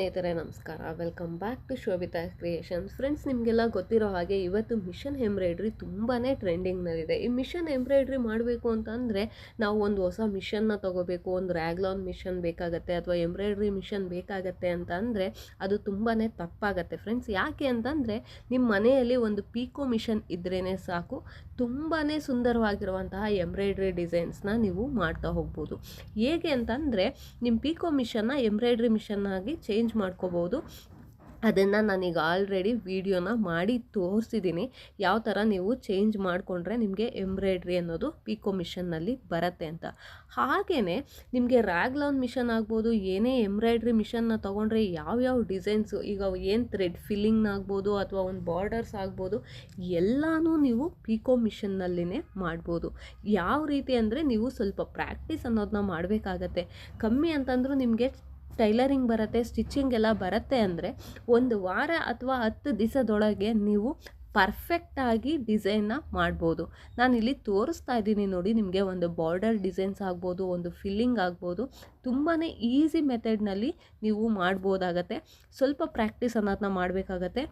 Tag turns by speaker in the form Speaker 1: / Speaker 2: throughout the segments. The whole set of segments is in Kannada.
Speaker 1: ಸ್ನೇಹಿತರೆ, ನಮಸ್ಕಾರ. Welcome back to Shobhita creations friends ನಿಮಗೆಲ್ಲ ಗೊತ್ತಿರೋ ಹಾಗೆ ಇವತ್ತು ಮಿಷನ್ ಎಂಬ್ರಾಯ್ಡ್ರಿ ತುಂಬಾ ಟ್ರೆಂಡಿಂಗ್ನಲ್ಲಿದೆ ಈ ಮಿಷನ್ ಎಂಬ್ರಾಯ್ಡ್ರಿ ಮಾಡಬೇಕು ಅಂತಂದರೆ ನಾವು ಒಂದು ಹೊಸ ಮಿಷನ್ನ ತೊಗೋಬೇಕು, ಒಂದು ರ್ಯಾಗ್ಲಾನ್ ಮಿಷನ್ ಬೇಕಾಗತ್ತೆ ಅಥವಾ ಎಂಬ್ರಾಯ್ಡ್ರಿ ಮಿಷನ್ ಬೇಕಾಗತ್ತೆ ಅಂತ ಅಂದರೆ ಅದು ತುಂಬಾ ತಪ್ಪಾಗತ್ತೆ. ಫ್ರೆಂಡ್ಸ್ ಯಾಕೆ ಅಂತಂದರೆ ನಿಮ್ಮ ಮನೆಯಲ್ಲಿ ಒಂದು ಪೀಕೋ ಮಿಷನ್ ಇದ್ರೇ ಸಾಕು. ತುಂಬಾ ಸುಂದರವಾಗಿರುವಂತಹ ಎಂಬ್ರಾಯ್ಡ್ರಿ ಡಿಸೈನ್ಸ್ನ ನೀವು ಮಾಡ್ತಾ ಹೋಗ್ಬೋದು. ಹೇಗೆ ಅಂತಂದರೆ ನಿಮ್ಮ ಪಿಕೋ ಮಿಷನ್ನ ಎಂಬ್ರಾಯ್ಡ್ರಿ ಮಿಷನ್ನಾಗಿ ಚೇಂಜ್ ಮಾಡ್ಕೋಬೋದು ಅದನ್ನು ನಾನೀಗ ಆಲ್ರೆಡಿ ವೀಡಿಯೋನ ಮಾಡಿ ತೋರಿಸಿದ್ದೀನಿ ಯಾವ ಥರ ನೀವು ಚೇಂಜ್ ಮಾಡಿಕೊಂಡ್ರೆ ನಿಮಗೆ ಎಂಬ್ರಾಯ್ಡ್ರಿ ಅನ್ನೋದು ಪಿಕೋ ಮಿಷನ್ನಲ್ಲಿ ಬರುತ್ತೆ ಅಂತ. ಹಾಗೆಯೇ ನಿಮಗೆ ರ್ಯಾಗ್ಲೌನ್ ಮಿಷನ್ ಆಗ್ಬೋದು, ಏನೇ ಎಂಬ್ರಾಯ್ಡ್ರಿ ಮಿಷನ್ನ ತೊಗೊಂಡ್ರೆ ಯಾವ್ಯಾವ ಡಿಸೈನ್ಸು ಈಗ ಏನು ಥ್ರೆಡ್ ಫಿಲ್ಲಿಂಗ್ನಾಗ್ಬೋದು ಅಥವಾ ಒಂದು ಬಾರ್ಡರ್ಸ್ ಆಗ್ಬೋದು, ಎಲ್ಲನೂ ನೀವು ಪಿಕೋ ಮಿಷನ್ನಲ್ಲಿನೇ ಮಾಡ್ಬೋದು. ಯಾವ ರೀತಿ ಅಂದರೆ ನೀವು ಸ್ವಲ್ಪ ಪ್ರಾಕ್ಟೀಸ್ ಅನ್ನೋದನ್ನ ಮಾಡಬೇಕಾಗತ್ತೆ. ಕಮ್ಮಿ ಅಂತಂದರೂ ನಿಮಗೆ ಟೈಲರಿಂಗ್ ಬರುತ್ತೆ, ಸ್ಟಿಚಿಂಗ್ ಎಲ್ಲ ಬರುತ್ತೆ ಅಂದರೆ ಒಂದು ವಾರ ಅಥವಾ ಹತ್ತು ದಿವಸದೊಳಗೆ ನೀವು ಪರ್ಫೆಕ್ಟಾಗಿ ಡಿಸೈನ್ನ ಮಾಡ್ಬೋದು. ನಾನಿಲ್ಲಿ ತೋರಿಸ್ತಾ ಇದ್ದೀನಿ ನೋಡಿ, ನಿಮಗೆ ಒಂದು ಬಾರ್ಡರ್ ಡಿಸೈನ್ಸ್ ಆಗ್ಬೋದು, ಒಂದು ಫಿಲ್ಲಿಂಗ್ ಆಗ್ಬೋದು. ತುಂಬಾ ಈಸಿ ಮೆಥಡ್ನಲ್ಲಿ ನೀವು ಮಾಡ್ಬೋದಾಗತ್ತೆ. ಸ್ವಲ್ಪ ಪ್ರಾಕ್ಟೀಸ್ ಅನ್ನೋದನ್ನ ಮಾಡಬೇಕಾಗತ್ತೆ.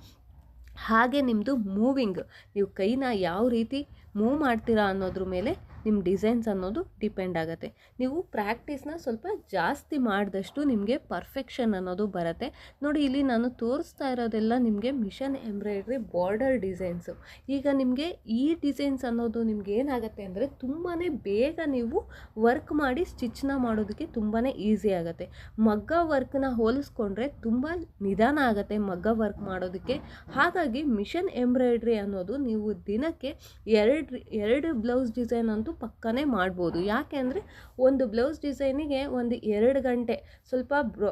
Speaker 1: ಹಾಗೆ ನಿಮ್ಮದು ಮೂವಿಂಗ್, ನೀವು ಕೈನ ಯಾವ ರೀತಿ ಮೂವ್ ಮಾಡ್ತೀರಾ ಅನ್ನೋದ್ರ ಮೇಲೆ ನಿಮ್ಮ ಡಿಸೈನ್ಸ್ ಅನ್ನೋದು ಡಿಪೆಂಡ್ ಆಗುತ್ತೆ. ನೀವು ಪ್ರಾಕ್ಟೀಸ್ನ ಸ್ವಲ್ಪ ಜಾಸ್ತಿ ಮಾಡಿದಷ್ಟು ನಿಮಗೆ ಪರ್ಫೆಕ್ಷನ್ ಅನ್ನೋದು ಬರುತ್ತೆ. ನೋಡಿ, ಇಲ್ಲಿ ನಾನು ತೋರಿಸ್ತಾ ಇರೋದೆಲ್ಲ ನಿಮಗೆ ಮಿಷನ್ ಎಂಬ್ರಾಯ್ಡ್ರಿ ಬಾರ್ಡರ್ ಡಿಸೈನ್ಸು. ಈಗ ನಿಮಗೆ ಈ ಡಿಸೈನ್ಸ್ ಅನ್ನೋದು ನಿಮ್ಗೆ ಏನಾಗುತ್ತೆ ಅಂದರೆ ತುಂಬಾ ಬೇಗ ನೀವು ವರ್ಕ್ ಮಾಡಿ ಸ್ಟಿಚ್ನ ಮಾಡೋದಕ್ಕೆ ತುಂಬಾ ಈಸಿ ಆಗುತ್ತೆ. ಮಗ್ಗ ವರ್ಕ್ನ ಹೋಲಿಸ್ಕೊಂಡ್ರೆ ತುಂಬ ನಿಧಾನ ಆಗುತ್ತೆ ಮಗ್ಗ ವರ್ಕ್ ಮಾಡೋದಕ್ಕೆ. ಹಾಗಾಗಿ ಮಿಷನ್ ಎಂಬ್ರಾಯ್ಡ್ರಿ ಅನ್ನೋದು ನೀವು ದಿನಕ್ಕೆ ಎರಡು ಎರಡು ಬ್ಲೌಸ್ ಡಿಸೈನ್ ಅಂತೂ ಪಕ್ಕನೇ ಮಾಡ್ಬೋದು. ಯಾಕೆ ಅಂದರೆ ಒಂದು ಬ್ಲೌಸ್ ಡಿಸೈನಿಗೆ ಒಂದು ಎರಡು ಗಂಟೆ ಸ್ವಲ್ಪ ಬ್ರೊ,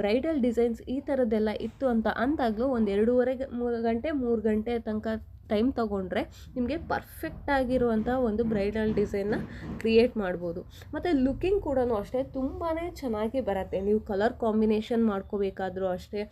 Speaker 1: ಬ್ರೈಡಲ್ ಡಿಸೈನ್ಸ್ ಈ ಥರದ್ದೆಲ್ಲ ಇತ್ತು ಅಂತ ಅಂದಾಗಲೂ ಒಂದು ಎರಡೂವರೆ ಮೂರು ಗಂಟೆ ಮೂರು ಗಂಟೆ ತನಕ ಟೈಮ್ ತೊಗೊಂಡ್ರೆ ನಿಮಗೆ ಪರ್ಫೆಕ್ಟ್ ಆಗಿರುವಂಥ ಒಂದು ಬ್ರೈಡಲ್ ಡಿಸೈನ್ನ ಕ್ರಿಯೇಟ್ ಮಾಡ್ಬೋದು. ಮತ್ತು ಲುಕಿಂಗ್ ಕೂಡ ಅಷ್ಟೇ ತುಂಬಾ ಚೆನ್ನಾಗಿ ಬರುತ್ತೆ. ನೀವು ಕಲರ್ ಕಾಂಬಿನೇಷನ್ ಮಾಡ್ಕೋಬೇಕಾದ್ರೂ ಅಷ್ಟೇ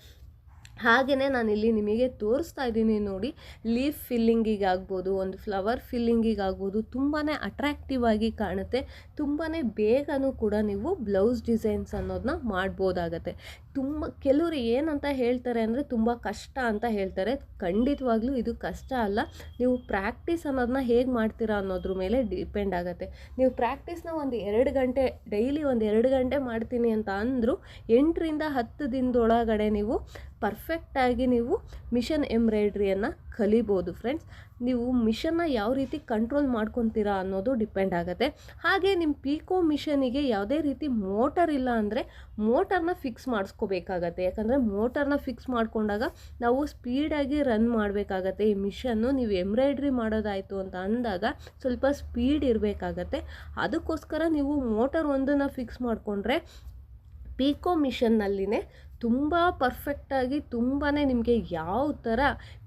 Speaker 1: ಹಾಗೆಯೇ ನಾನಿಲ್ಲಿ ನಿಮಗೆ ತೋರಿಸ್ತಾ ಇದ್ದೀನಿ ನೋಡಿ, ಲೀಫ್ ಫಿಲ್ಲಿಂಗಿಗಾಗ್ಬೋದು ಒಂದು ಫ್ಲವರ್ ಫಿಲ್ಲಿಂಗಿಗಾಗ್ಬೋದು ತುಂಬಾ ಅಟ್ರಾಕ್ಟಿವ್ ಆಗಿ ಕಾಣುತ್ತೆ ತುಂಬಾ ಬೇಗನೂ ಕೂಡ ನೀವು ಬ್ಲೌಸ್ ಡಿಸೈನ್ಸ್ ಅನ್ನೋದನ್ನ ಮಾಡ್ಬೋದಾಗತ್ತೆ. ತುಂಬ ಕೆಲವರು ಏನಂತ ಹೇಳ್ತಾರೆ ಅಂದರೆ ತುಂಬ ಕಷ್ಟ ಅಂತ ಹೇಳ್ತಾರೆ. ಖಂಡಿತವಾಗ್ಲೂ ಇದು ಕಷ್ಟ ಅಲ್ಲ. ನೀವು ಪ್ರಾಕ್ಟೀಸ್ ಅನ್ನೋದನ್ನ ಹೇಗೆ ಮಾಡ್ತೀರಾ ಅನ್ನೋದ್ರ ಮೇಲೆ ಡಿಪೆಂಡ್ ಆಗುತ್ತೆ. ನೀವು ಪ್ರಾಕ್ಟೀಸ್ನ ಒಂದು ಎರಡು ಗಂಟೆ, ಡೈಲಿ ಒಂದು ಎರಡು ಗಂಟೆ ಮಾಡ್ತೀನಿ ಅಂತ ಅಂದರೂ ಎಂಟರಿಂದ ಹತ್ತು ದಿನದೊಳಗಡೆ ನೀವು ಪರ್ಫೆಕ್ಟಾಗಿ ನೀವು ಮಿಷನ್ ಎಂಬ್ರಾಯ್ಡ್ರಿಯನ್ನು ಕಲಿಬೋದು ಫ್ರೆಂಡ್ಸ್. ನೀವು ಮಿಷನ್ನ ಯಾವ ರೀತಿ ಕಂಟ್ರೋಲ್ ಮಾಡ್ಕೊತೀರಾ ಅನ್ನೋದು ಡಿಪೆಂಡ್ ಆಗುತ್ತೆ. ಹಾಗೆ ನಿಮ್ಮ ಪೀಕೋ ಮಿಷನಿಗೆ ಯಾವುದೇ ರೀತಿ ಮೋಟರ್ ಇಲ್ಲ ಅಂದರೆ ಮೋಟರ್ನ ಫಿಕ್ಸ್ ಮಾಡಿಸ್ಕೋಬೇಕಾಗತ್ತೆ. ಯಾಕಂದರೆ ಮೋಟರ್ನ ಫಿಕ್ಸ್ ಮಾಡಿಕೊಂಡಾಗ ನಾವು ಸ್ಪೀಡಾಗಿ ರನ್ ಮಾಡಬೇಕಾಗತ್ತೆ. ಈ ಮಿಷನ್ನು ನೀವು ಎಂಬ್ರಾಯ್ಡ್ರಿ ಮಾಡೋದಾಯಿತು ಅಂತ ಅಂದಾಗ ಸ್ವಲ್ಪ ಸ್ಪೀಡ್ ಇರಬೇಕಾಗತ್ತೆ. ಅದಕ್ಕೋಸ್ಕರ ನೀವು ಮೋಟರ್ ಒಂದನ್ನು ಫಿಕ್ಸ್ ಮಾಡಿಕೊಂಡ್ರೆ ಪೀಕೋ ಮಿಷನ್ನಲ್ಲಿನೇ ತುಂಬ ಪರ್ಫೆಕ್ಟಾಗಿ ತುಂಬಾ ನಿಮಗೆ ಯಾವ ಥರ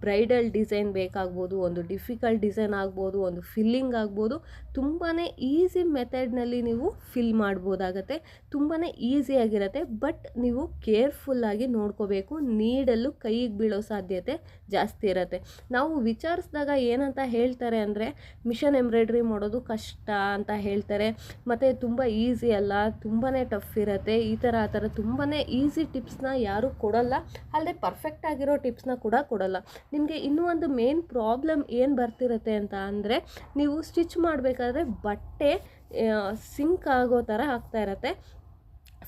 Speaker 1: ಬ್ರೈಡಲ್ ಡಿಸೈನ್ ಬೇಕಾಗ್ಬೋದು, ಒಂದು ಡಿಫಿಕಲ್ಟ್ ಡಿಸೈನ್ ಆಗ್ಬೋದು, ಒಂದು ಫಿಲ್ಲಿಂಗ್ ಆಗ್ಬೋದು ತುಂಬಾ ಈಸಿ ಮೆಥಡ್ನಲ್ಲಿ ನೀವು ಫಿಲ್ ಮಾಡ್ಬೋದಾಗತ್ತೆ. ತುಂಬಾ ಈಸಿಯಾಗಿರುತ್ತೆ ಬಟ್ ನೀವು ಕೇರ್ಫುಲ್ಲಾಗಿ ನೋಡ್ಕೋಬೇಕು. ನೀಡಲು ಕೈಗೆ ಬೀಳೋ ಸಾಧ್ಯತೆ ಜಾಸ್ತಿ ಇರುತ್ತೆ. ನಾವು ವಿಚಾರಿಸಿದಾಗ ಏನಂತ ಹೇಳ್ತಾರೆ ಅಂದರೆ ಮಿಷನ್ ಎಂಬ್ರಾಯ್ಡ್ರಿ ಮಾಡೋದು ಕಷ್ಟ ಅಂತ ಹೇಳ್ತಾರೆ. ಮತ್ತು ತುಂಬ ಈಸಿ ಅಲ್ಲ ತುಂಬಾ ಟಫ್ ಇರುತ್ತೆ. ಈ ಥರ ಆ ಥರ ತುಂಬಾ ಈಸಿ ಟಿಪ್ಸ್ನ ಯಾರೂ ಕೊಡಲ್ಲ. ಅಲ್ಲದೆ ಪರ್ಫೆಕ್ಟ್ ಆಗಿರೋ ಟಿಪ್ಸ್ನ ಕೂಡ ಕೊಡಲ್ಲ. ನಿಮಗೆ ಇನ್ನೂ ಒಂದು ಮೇನ್ ಪ್ರಾಬ್ಲಮ್ ಏನು ಬರ್ತಿರುತ್ತೆ ಅಂತ ಅಂದರೆ, ನೀವು ಸ್ಟಿಚ್ ಮಾಡಬೇಕಾದ್ರೆ ಬಟ್ಟೆ ಸಿಂಕ್ ಆಗೋ ಥರ ಆಗ್ತಾ ಇರತ್ತೆ.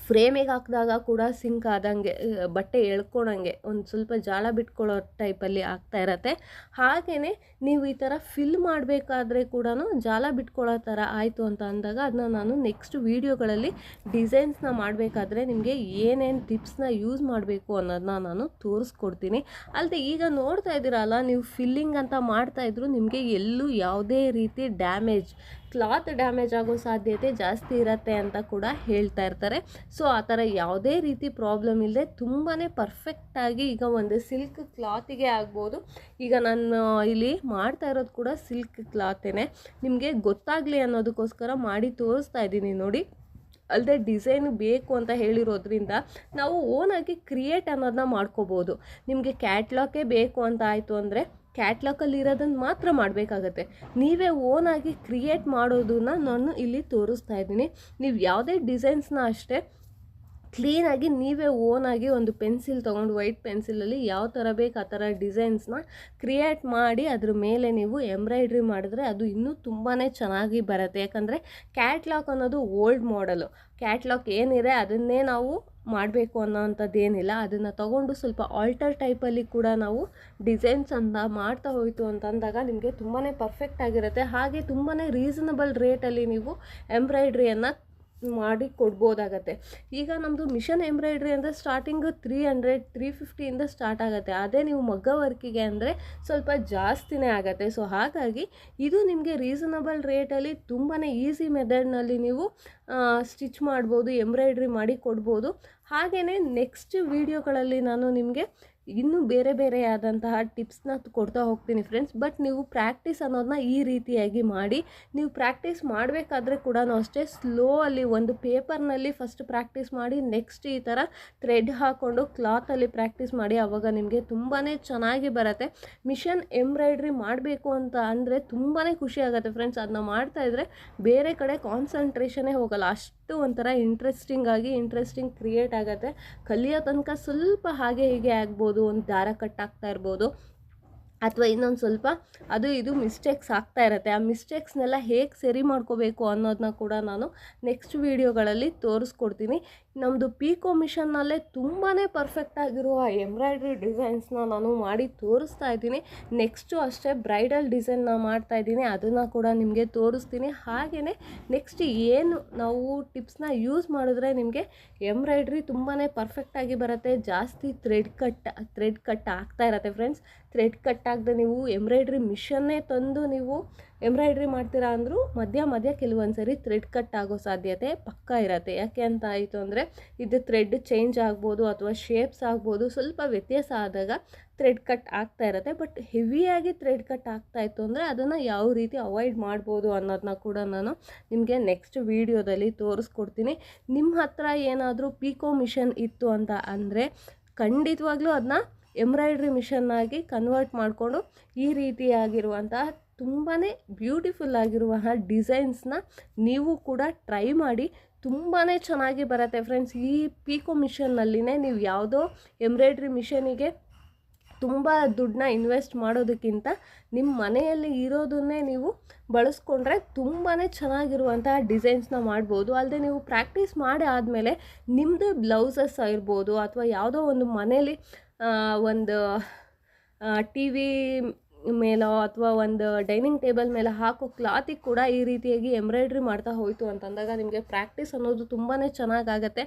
Speaker 1: ಫ್ರೇಮಿಗೆ ಹಾಕಿದಾಗ ಕೂಡ ಸಿಂಕ್ ಆದಂಗೆ ಬಟ್ಟೆ ಎಳ್ಕೊಳಂಗೆ ಒಂದು ಸ್ವಲ್ಪ ಜಾಳ ಬಿಟ್ಕೊಳ್ಳೋ ಟೈಪಲ್ಲಿ ಆಗ್ತಾ ಇರತ್ತೆ. ಹಾಗೆಯೇ ನೀವು ಈ ಥರ ಫಿಲ್ ಮಾಡಬೇಕಾದ್ರೆ ಕೂಡ ಜಾಲ ಬಿಟ್ಕೊಳ್ಳೋ ಥರ ಆಯಿತು ಅಂತ ಅಂದಾಗ ಅದನ್ನ ನಾನು ನೆಕ್ಸ್ಟ್ ವೀಡಿಯೋಗಳಲ್ಲಿ ಡಿಸೈನ್ಸ್ನ ಮಾಡಬೇಕಾದ್ರೆ ನಿಮಗೆ ಏನೇನು ಟಿಪ್ಸ್ನ ಯೂಸ್ ಮಾಡಬೇಕು ಅನ್ನೋದನ್ನ ನಾನು ತೋರಿಸ್ಕೊಡ್ತೀನಿ. ಅಲ್ಲದೆ ಈಗ ನೋಡ್ತಾ ಇದ್ದೀರಲ್ಲ, ನೀವು ಫಿಲ್ಲಿಂಗ್ ಅಂತ ಮಾಡ್ತಾಯಿದ್ರು ನಿಮಗೆ ಎಲ್ಲೂ ಯಾವುದೇ ರೀತಿ ಡ್ಯಾಮೇಜ್ ಕ್ಲಾತ್ ಡ್ಯಾಮೇಜ್ ಆಗೋ ಸಾಧ್ಯತೆ ಜಾಸ್ತಿ ಇರುತ್ತೆ ಅಂತ ಕೂಡ ಹೇಳ್ತಾ ಇರ್ತಾರೆ. ಸೊ, ಆ ಥರ ಯಾವುದೇ ರೀತಿ ಪ್ರಾಬ್ಲಮ್ ಇಲ್ಲದೆ ತುಂಬಾ ಪರ್ಫೆಕ್ಟಾಗಿ ಈಗ ಒಂದು ಸಿಲ್ಕ್ ಕ್ಲಾತಿಗೆ ಆಗ್ಬೋದು. ಈಗ ನಾನು ಇಲ್ಲಿ ಮಾಡ್ತಾ ಇರೋದು ಕೂಡ ಸಿಲ್ಕ್ ಕ್ಲಾತೇನೆ. ನಿಮಗೆ ಗೊತ್ತಾಗಲಿ ಅನ್ನೋದಕ್ಕೋಸ್ಕರ ಮಾಡಿ ತೋರಿಸ್ತಾ ಇದ್ದೀನಿ ನೋಡಿ. ಅಲ್ಲದೆ ಡಿಸೈನ್ ಬೇಕು ಅಂತ ಹೇಳಿರೋದ್ರಿಂದ ನಾವು ಓನಾಗಿ ಕ್ರಿಯೇಟ್ ಅನ್ನೋದನ್ನ ಮಾಡ್ಕೋಬೋದು. ನಿಮಗೆ ಕ್ಯಾಟ್ಲಾಗೇ ಬೇಕು ಅಂತ ಆಯಿತು ಅಂದರೆ ಕ್ಯಾಟ್ಲಾಗಲ್ಲಿ ಇರೋದನ್ನು ಮಾತ್ರ ಮಾಡಬೇಕಾಗತ್ತೆ. ನೀವೇ ಓನಾಗಿ ಕ್ರಿಯೇಟ್ ಮಾಡೋದನ್ನು ನಾನು ಇಲ್ಲಿ ತೋರಿಸ್ತಾ ಇದ್ದೀನಿ. ನೀವು ಯಾವುದೇ ಡಿಸೈನ್ಸ್ನ ಅಷ್ಟೇ ಕ್ಲೀನಾಗಿ ನೀವೇ ಓನಾಗಿ ಒಂದು ಪೆನ್ಸಿಲ್ ತೊಗೊಂಡು ವೈಟ್ ಪೆನ್ಸಿಲಲ್ಲಿ ಯಾವ ಥರ ಬೇಕು ಆ ಥರ ಡಿಸೈನ್ಸ್ನ ಕ್ರಿಯೇಟ್ ಮಾಡಿ ಅದ್ರ ಮೇಲೆ ನೀವು ಎಂಬ್ರಾಯ್ಡ್ರಿ ಮಾಡಿದ್ರೆ ಅದು ಇನ್ನೂ ತುಂಬಾ ಚೆನ್ನಾಗಿ ಬರುತ್ತೆ. ಯಾಕಂದರೆ ಕ್ಯಾಟ್ಲಾಕ್ ಅನ್ನೋದು ಓಲ್ಡ್ ಮಾಡಲು ಕ್ಯಾಟ್ಲಾಕ್ ಏನಿದೆ ಅದನ್ನೇ ನಾವು ಮಾಡಬೇಕು ಅನ್ನೋವಂಥದ್ದು ಏನಿಲ್ಲ ಅದನ್ನು ತಗೊಂಡು ಸ್ವಲ್ಪ ಆಲ್ಟರ್ ಟೈಪಲ್ಲಿ ಕೂಡ ನಾವು ಡಿಸೈನ್ಸ್ ಅಂತ ಮಾಡ್ತಾ ಹೋಯಿತು ಅಂತಂದಾಗ ನಿಮಗೆ ತುಂಬಾ ಪರ್ಫೆಕ್ಟ್ ಆಗಿರುತ್ತೆ. ಹಾಗೆ ತುಂಬಾ ರೀಸನಬಲ್ ರೇಟಲ್ಲಿ ನೀವು ಎಂಬ್ರಾಯ್ಡ್ರಿಯನ್ನು ಮಾಡಿ ಕೊಡ್ಬೋದಾಗತ್ತೆ. ಈಗ ನಮ್ಮದು ಮಿಷನ್ ಎಂಬ್ರಾಯ್ಡ್ರಿ ಅಂದರೆ ಸ್ಟಾರ್ಟಿಂಗು ತ್ರೀ ಹಂಡ್ರೆಡ್ ತ್ರೀ ಫಿಫ್ಟಿಯಿಂದ ಸ್ಟಾರ್ಟ್ ಆಗುತ್ತೆ. ಅದೇ ನೀವು ಮಗ್ಗ ವರ್ಕಿಗೆ ಅಂದರೆ ಸ್ವಲ್ಪ ಜಾಸ್ತಿನೇ ಆಗುತ್ತೆ. ಸೊ ಹಾಗಾಗಿ ಇದು ನಿಮಗೆ ರೀಸನಬಲ್ ರೇಟಲ್ಲಿ ತುಂಬಾ ಈಸಿ ಮೆಥಡ್ನಲ್ಲಿ ನೀವು ಸ್ಟಿಚ್ ಮಾಡ್ಬೋದು, ಎಂಬ್ರಾಯ್ಡ್ರಿ ಮಾಡಿ ಕೊಡ್ಬೋದು. ಹಾಗೆಯೇ ನೆಕ್ಸ್ಟ್ ವೀಡಿಯೋಗಳಲ್ಲಿ ನಾನು ನಿಮಗೆ ಇನ್ನೂ ಬೇರೆ ಬೇರೆ ಆದಂತಹ ಟಿಪ್ಸ್ನ ಕೊಡ್ತಾ ಹೋಗ್ತೀನಿ ಫ್ರೆಂಡ್ಸ್ ಬಟ್ ನೀವು ಪ್ರಾಕ್ಟೀಸ್ ಅನ್ನೋದನ್ನ ಈ ರೀತಿಯಾಗಿ ಮಾಡಿ. ನೀವು ಪ್ರಾಕ್ಟೀಸ್ ಮಾಡಬೇಕಾದ್ರೆ ಕೂಡ ಅಷ್ಟೇ ಸ್ಲೋ ಅಲ್ಲಿ ಒಂದು ಪೇಪರ್ನಲ್ಲಿ ಫಸ್ಟ್ ಪ್ರಾಕ್ಟೀಸ್ ಮಾಡಿ ನೆಕ್ಸ್ಟ್ ಈ ಥರ ಥ್ರೆಡ್ ಹಾಕ್ಕೊಂಡು ಕ್ಲಾತಲ್ಲಿ ಪ್ರಾಕ್ಟೀಸ್ ಮಾಡಿ. ಆವಾಗ ನಿಮಗೆ ತುಂಬಾ ಚೆನ್ನಾಗಿ ಬರುತ್ತೆ. ಮಿಷನ್ ಎಂಬ್ರಾಯ್ಡ್ರಿ ಮಾಡಬೇಕು ಅಂತ ಅಂದರೆ ತುಂಬಾ ಖುಷಿ ಆಗುತ್ತೆ ಫ್ರೆಂಡ್ಸ್ ಅದನ್ನ ಮಾಡ್ತಾಯಿದ್ರೆ ಬೇರೆ ಕಡೆ ಕಾನ್ಸಂಟ್ರೇಷನೇ ಹೋಗಲ್ಲ. ಅಷ್ಟು ಒಂಥರ ಇಂಟ್ರೆಸ್ಟಿಂಗ್ ಆಗಿ ಇಂಟ್ರೆಸ್ಟಿಂಗ್ ಕ್ರಿಯೇಟ್ ಆಗುತ್ತೆ. ಕಲಿಯೋ ತನಕ ಸ್ವಲ್ಪ ಹಾಗೆ ಹೀಗೆ ಆಗ್ಬೋದು. ಒಂದು ದಾರ ಕಟ್ಟಾಗ್ತಾ ಇರ್ಬೋದು. ಅಥವಾ ಇನ್ನೊಂದು ಸ್ವಲ್ಪ ಅದು ಇದು ಮಿಸ್ಟೇಕ್ಸ್ ಆಗ್ತಾ ಇರುತ್ತೆ. ಆ ಮಿಸ್ಟೇಕ್ಸ್ನೆಲ್ಲ ಹೇಗೆ ಸರಿ ಮಾಡ್ಕೋಬೇಕು ಅನ್ನೋದನ್ನ ಕೂಡ ನಾನು ನೆಕ್ಸ್ಟ್ ವೀಡಿಯೋಗಳಲ್ಲಿ ತೋರಿಸ್ಕೊಡ್ತೀನಿ. ನಮ್ಮದು ಪೀಕೋ ಮಿಷನ್ನಲ್ಲೇ ತುಂಬಾ ಪರ್ಫೆಕ್ಟ್ ಆಗಿರುವ ಎಂಬ್ರಾಯ್ಡ್ರಿ ಡಿಸೈನ್ಸ್ನ ನಾನು ಮಾಡಿ ತೋರಿಸ್ತಾ ಇದ್ದೀನಿ. ನೆಕ್ಸ್ಟು ಅಷ್ಟೇ ಬ್ರೈಡಲ್ ಡಿಸೈನ್ನ ಮಾಡ್ತಾ ಇದ್ದೀನಿ. ಅದನ್ನು ಕೂಡ ನಿಮಗೆ ತೋರಿಸ್ತೀನಿ. ಹಾಗೆಯೇ ನೆಕ್ಸ್ಟ್ ಏನು ನಾವು ಟಿಪ್ಸ್ನ ಯೂಸ್ ಮಾಡಿದ್ರೆ ನಿಮಗೆ ಎಂಬ್ರಾಯ್ಡ್ರಿ ತುಂಬಾ ಪರ್ಫೆಕ್ಟಾಗಿ ಬರುತ್ತೆ. ಜಾಸ್ತಿ ಥ್ರೆಡ್ ಕಟ್ ಥ್ರೆಡ್ ಕಟ್ ಆಗ್ತಾ ಇರತ್ತೆ ಫ್ರೆಂಡ್ಸ್ ಥ್ರೆಡ್ ಕಟ್ ಆಗದೆ ನೀವು ಎಂಬ್ರಾಯ್ಡ್ರಿ ಮಿಷನ್ನೇ ತಂದು ನೀವು ಎಂಬ್ರಾಯ್ಡ್ರಿ ಮಾಡ್ತೀರಾ ಅಂದರೂ ಮಧ್ಯ ಮಧ್ಯ ಕೆಲವೊಂದು ಸರಿ ಥ್ರೆಡ್ ಕಟ್ ಆಗೋ ಸಾಧ್ಯತೆ ಪಕ್ಕ ಇರತ್ತೆ. ಯಾಕೆ ಅಂತ ಆಯಿತು ಅಂದರೆ ಇದು ಥ್ರೆಡ್ ಚೇಂಜ್ ಆಗ್ಬೋದು ಅಥವಾ ಶೇಪ್ಸ್ ಆಗ್ಬೋದು, ಸ್ವಲ್ಪ ವ್ಯತ್ಯಾಸ ಆದಾಗ ಥ್ರೆಡ್ ಕಟ್ ಆಗ್ತಾ ಇರುತ್ತೆ. ಬಟ್ ಹೆವಿಯಾಗಿ ಥ್ರೆಡ್ ಕಟ್ ಆಗ್ತಾ ಇತ್ತು ಅಂದರೆ ಅದನ್ನು ಯಾವ ರೀತಿ ಅವಾಯ್ಡ್ ಮಾಡ್ಬೋದು ಅನ್ನೋದನ್ನ ಕೂಡ ನಾನು ನಿಮಗೆ ನೆಕ್ಸ್ಟ್ ವೀಡಿಯೋದಲ್ಲಿ ತೋರಿಸ್ಕೊಡ್ತೀನಿ. ನಿಮ್ಮ ಹತ್ರ ಏನಾದರೂ ಪಿಕೋ ಮಿಷನ್ ಇತ್ತು ಅಂತ ಅಂದರೆ ಖಂಡಿತವಾಗ್ಲೂ ಅದನ್ನ ಎಂಬ್ರಾಯ್ಡ್ರಿ ಮಿಷನ್ನಾಗಿ ಕನ್ವರ್ಟ್ ಮಾಡಿಕೊಂಡು ಈ ರೀತಿಯಾಗಿರುವಂತಹ ತುಂಬಾ ಬ್ಯೂಟಿಫುಲ್ ಆಗಿರುವಂತಹ ಡಿಸೈನ್ಸ್ನ ನೀವು ಕೂಡ ಟ್ರೈ ಮಾಡಿ ತುಂಬಾ ಚೆನ್ನಾಗಿ ಬರುತ್ತೆ ಫ್ರೆಂಡ್ಸ್ ಈ ಪೀಕೋ ಮಿಷನ್ನಲ್ಲಿನೇ ನೀವು ಯಾವುದೋ ಎಂಬ್ರಾಯ್ಡ್ರಿ ಮಿಷನಿಗೆ ತುಂಬ ದುಡ್ಡನ್ನ ಇನ್ವೆಸ್ಟ್ ಮಾಡೋದಕ್ಕಿಂತ ನಿಮ್ಮ ಮನೆಯಲ್ಲಿ ಇರೋದನ್ನೇ ನೀವು ಬಳಸ್ಕೊಂಡ್ರೆ ತುಂಬಾ ಚೆನ್ನಾಗಿರುವಂತಹ ಡಿಸೈನ್ಸ್ನ ಮಾಡ್ಬೋದು. ಅಲ್ಲದೆ ನೀವು ಪ್ರಾಕ್ಟೀಸ್ ಮಾಡಿ ಆದಮೇಲೆ ನಿಮ್ಮದು ಬ್ಲೌಸಸ್ ಇರ್ಬೋದು ಅಥವಾ ಯಾವುದೋ ಒಂದು ಮನೇಲಿ ಒಂದು ಟಿ ವಿ ಮೇಲೋ ಅಥವಾ ಒಂದು ಡೈನಿಂಗ್ ಟೇಬಲ್ ಮೇಲೆ ಹಾಕೋ ಕ್ಲಾತಿಗೆ ಕೂಡ ಈ ರೀತಿಯಾಗಿ ಎಂಬ್ರಾಯ್ಡ್ರಿ ಮಾಡ್ತಾ ಹೋಯಿತು ಅಂತಂದಾಗ ನಿಮಗೆ ಪ್ರಾಕ್ಟೀಸ್ ಅನ್ನೋದು ತುಂಬಾ ಚೆನ್ನಾಗಾಗತ್ತೆ.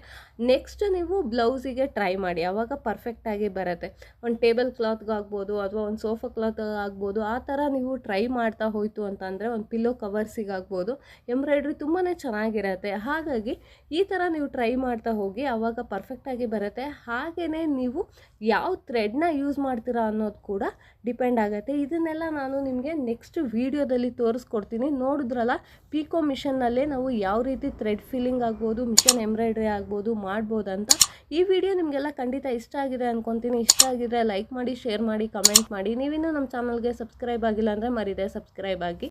Speaker 1: ನೆಕ್ಸ್ಟ್ ನೀವು ಬ್ಲೌಸಿಗೆ ಟ್ರೈ ಮಾಡಿ. ಆವಾಗ ಪರ್ಫೆಕ್ಟಾಗಿ ಬರುತ್ತೆ. ಒಂದು ಟೇಬಲ್ ಕ್ಲಾತ್ಗಾಗ್ಬೋದು ಅಥವಾ ಒಂದು ಸೋಫಾ ಕ್ಲಾತ್ ಆಗ್ಬೋದು. ಆ ಥರ ನೀವು ಟ್ರೈ ಮಾಡ್ತಾ ಹೋಯಿತು ಅಂತಂದರೆ ಒಂದು ಪಿಲ್ಲೋ ಕವರ್ಸಿಗಾಗ್ಬೋದು ಎಂಬ್ರಾಯ್ಡ್ರಿ ತುಂಬಾ ಚೆನ್ನಾಗಿರತ್ತೆ. ಹಾಗಾಗಿ ಈ ಥರ ನೀವು ಟ್ರೈ ಮಾಡ್ತಾ ಹೋಗಿ ಆವಾಗ ಪರ್ಫೆಕ್ಟಾಗಿ ಬರುತ್ತೆ. ಹಾಗೆಯೇ ನೀವು ಯಾವ ಥ್ರೆಡ್ನ ಯೂಸ್ ಮಾಡ್ತೀರಾ ಅನ್ನೋದು ಕೂಡ ಡಿಪೆಂಡ್ ಆಗುತ್ತೆ. ಇದನ್ನೆಲ್ಲ ನಾನು ನಿಮಗೆ ನೆಕ್ಸ್ಟ್ ವೀಡಿಯೋದಲ್ಲಿ ತೋರಿಸ್ಕೊಡ್ತೀನಿ. ನೋಡಿದ್ರಲ್ಲ ಪಿಕೋ ಮಿಷನ್ನಲ್ಲೇ ನಾವು ಯಾವ ರೀತಿ ಥ್ರೆಡ್ ಫಿಲ್ಲಿಂಗ್ ಆಗ್ಬೋದು ಮಿಷನ್ ಎಂಬ್ರಾಯ್ಡ್ರಿ ಆಗ್ಬೋದು, ಮಾಡ್ಬೋದು ಅಂತ. ಈ ವಿಡಿಯೋ ನಿಮಗೆಲ್ಲ ಖಂಡಿತ ಇಷ್ಟ ಆಗಿದೆ ಅಂದ್ಕೊತೀನಿ ಇಷ್ಟ ಆಗಿದ್ರೆ ಲೈಕ್ ಮಾಡಿ ಶೇರ್ ಮಾಡಿ ಕಮೆಂಟ್ ಮಾಡಿ. ನೀವಿನ್ನೂ ನಮ್ಮ ಚಾನಲ್ಗೆ ಸಬ್ಸ್ಕ್ರೈಬ್ ಆಗಿಲ್ಲ ಅಂದರೆ ಮರಿದೆ ಸಬ್ಸ್ಕ್ರೈಬ್ ಆಗಿ.